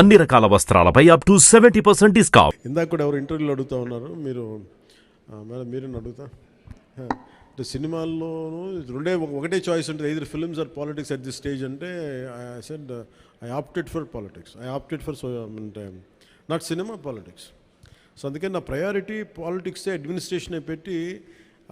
అన్ని రకాల వస్త్రాలపై up to seventy percent discount ఇందాక కూడా ఎవరు ఇంటర్వ్యూలో అడుగుతా ఉన్నారు మీరు మేడం మీరు అడుగుతా. సినిమాల్లోనూ రెండే ఒక- ఒకటే చాయిస్ ఉంటుంది either films or politics at this stage అంటే I said I opted for politics I opted for అంటే నాట్ సినిమా పాలిటిక్స్ సో అందుకని నా ప్రయారిటీ పాలిటిక్సే అడ్మినిస్ట్రేషనే పెట్టి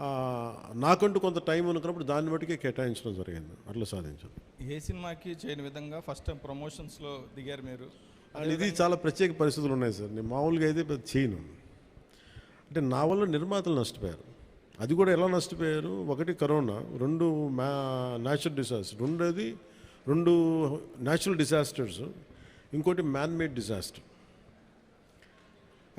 ఆ, నాకంటూ కొంత టైం అనుకున్నప్పుడు దాన్ని బట్టికే కేటాయించడం జరిగింది. అట్లా సాధించాను. ఏ సినిమాకి చేయని విధంగా ఫస్ట్ టైం ప్రమోషన్స్లో దిగారు మీరు? అండ్ ఇది చాలా ప్రత్యేక పరిస్థితులు ఉన్నాయి సార్. నేను మామూలుగా అయితే పెద్ద చేయను. అంటే నా వల్ల నిర్మాతలు నష్టపోయారు. అది కూడా ఎలా నష్టపోయారు? ఒకటి కరోనా రెండు మ్యా న్యాచురల్ డిజాస్టర్ రెండోది రెండు న్యాచురల్ డిజాస్టర్స్ ఇంకోటి man made disaster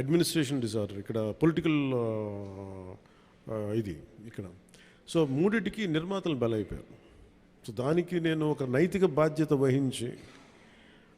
administration disorder ఇక్కడ పొలిటికల్ ఇది ఇక్కడ. సో మూడిటికి నిర్మాతలు బలైపోయారు. సో దానికి నేను ఒక నైతిక బాధ్యత వహించి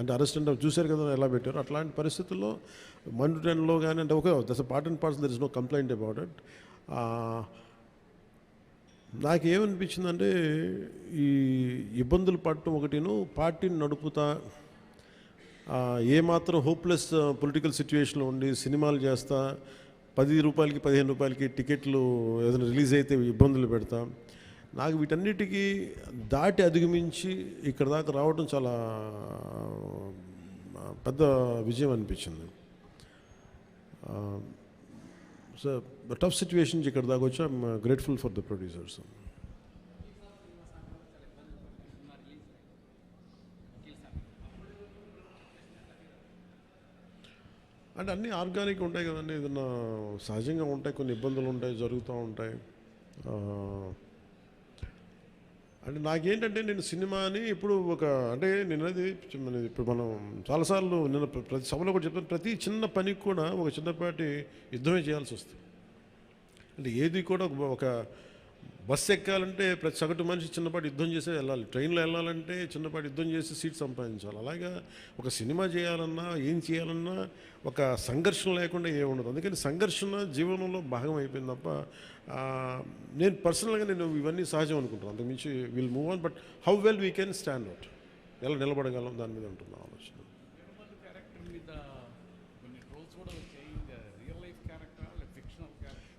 అంటే అరెస్ట్ అంటే చూశారు కదా ఎలా పెట్టారు. అట్లాంటి పరిస్థితుల్లో మండు టెన్లో కానీ అంటే okay this part and parts there is no complaint about it. నాకేమనిపించిందంటే ఈ ఇబ్బందులు పడటం ఒకటిను పార్టీని నడుపుతా ఏమాత్రం హోప్లెస్ పొలిటికల్ సిచ్యువేషన్లో ఉండి సినిమాలు చేస్తా పది రూపాయలకి పదిహేను రూపాయలకి టికెట్లు ఏదైనా రిలీజ్ అయితే ఇబ్బందులు పెడతా నాకు వీటన్నిటికీ దాటి అధిగమించి ఇక్కడ దాకా రావడం చాలా పెద్ద విజయం అనిపించింది. సో టఫ్ సిచ్యువేషన్ ఇక్కడ దాకా వచ్చి I'm grateful for the producers. అంటే అన్నీ ఆర్గానిక్ ఉంటాయి కదండి ఏదన్నా సహజంగా ఉంటాయి కొన్ని ఇబ్బందులు ఉంటాయి జరుగుతూ ఉంటాయి. అంటే నాకేంటంటే నేను సినిమాని ఇప్పుడు ఒక అంటే నేను అది ఇప్పుడు మనం చాలాసార్లు నేను ప్రతి సభలో కూడా చెప్తాను ప్రతి చిన్న పనికి కూడా ఒక చిన్నపాటి యుద్ధమే చేయాల్సి వస్తుంది. అంటే ఏది కూడా ఒక బస్సు ఎక్కాలంటే ప్రతి సగటు మనిషి చిన్నపాటి యుద్ధం చేసే వెళ్ళాలి. ట్రైన్లో వెళ్ళాలంటే చిన్నపాటి యుద్ధం చేసి సీట్ సంపాదించాలి. అలాగా ఒక సినిమా చేయాలన్నా ఏం చేయాలన్నా ఒక సంఘర్షణ లేకుండా ఏముండదు అందుకని సంఘర్షణ జీవనంలో భాగం అయిపోయింది తప్ప నేను పర్సనల్గా నేను ఇవన్నీ సహజం అనుకుంటాను అంతకుమించి will move on but how well we can stand out ఎలా నిలబడగలం? దాని మీద ఉంటుంది ఆలోచన?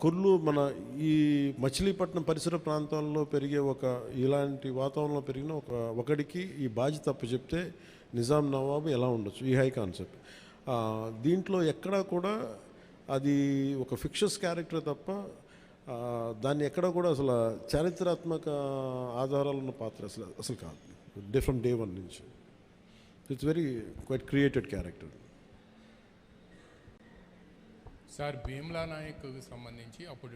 కుర్లు మన ఈ మచిలీపట్నం పరిసర ప్రాంతాల్లో పెరిగే ఒక ఇలాంటి వాతావరణంలో పెరిగిన ఒక ఒకడికి ఈ బాధ్యత తప్పు చెప్తే నిజాం నవాబు ఎలా ఉండొచ్చు? ఈ హై కాన్సెప్ట్. దీంట్లో ఎక్కడా కూడా అది ఒక ఫిక్షస్ క్యారెక్టర్ తప్ప దాన్ని ఎక్కడ కూడా అసలు చారిత్రాత్మక ఆధారాలు ఉన్న పాత్ర అసలు అసలు కాదు. డే డే వన్ నుంచి. It's very quite created character sir Bheemla నాయక్కి సంబంధించి అప్పుడు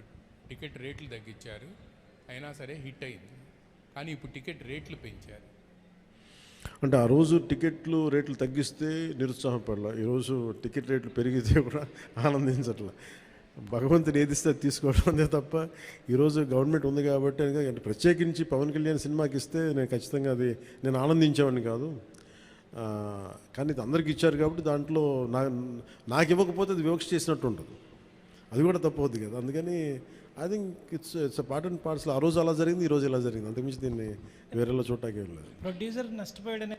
టికెట్ రేట్లు తగ్గించారు. అయినా సరే హిట్ అయింది. కానీ ఇప్పుడు టికెట్ రేట్లు పెంచారు. అంటే ఆ రోజు టికెట్లు రేట్లు తగ్గిస్తే నిరుత్సాహపడలా ఈరోజు టికెట్ రేట్లు పెరిగితే కూడా ఆనందించట్లా. భగవంతుని ఏదిస్తే అది తీసుకోవడం అంతే తప్ప ఈరోజు గవర్నమెంట్ ఉంది కాబట్టి ప్రత్యేకించి పవన్ కళ్యాణ్ సినిమాకి ఇస్తే నేను ఖచ్చితంగా అది నేను ఆనందించేవాడిని కాదు. కానీ ఇది అందరికి ఇచ్చారు కాబట్టి దాంట్లో నా నాకు ఇవ్వకపోతే అది వివక్ష చేసినట్టు ఉంటుంది. అది కూడా తప్పవుద్ది కదా. అందుకని I think it's it's part and parts ఆ రోజు అలా జరిగింది ఈ రోజు ఇలా జరిగింది. అంతకుమించి దీన్ని వేరేలో చూడటానికి వెళ్ళలేదు. ప్రొడ్యూసర్ నష్టపోయాడనే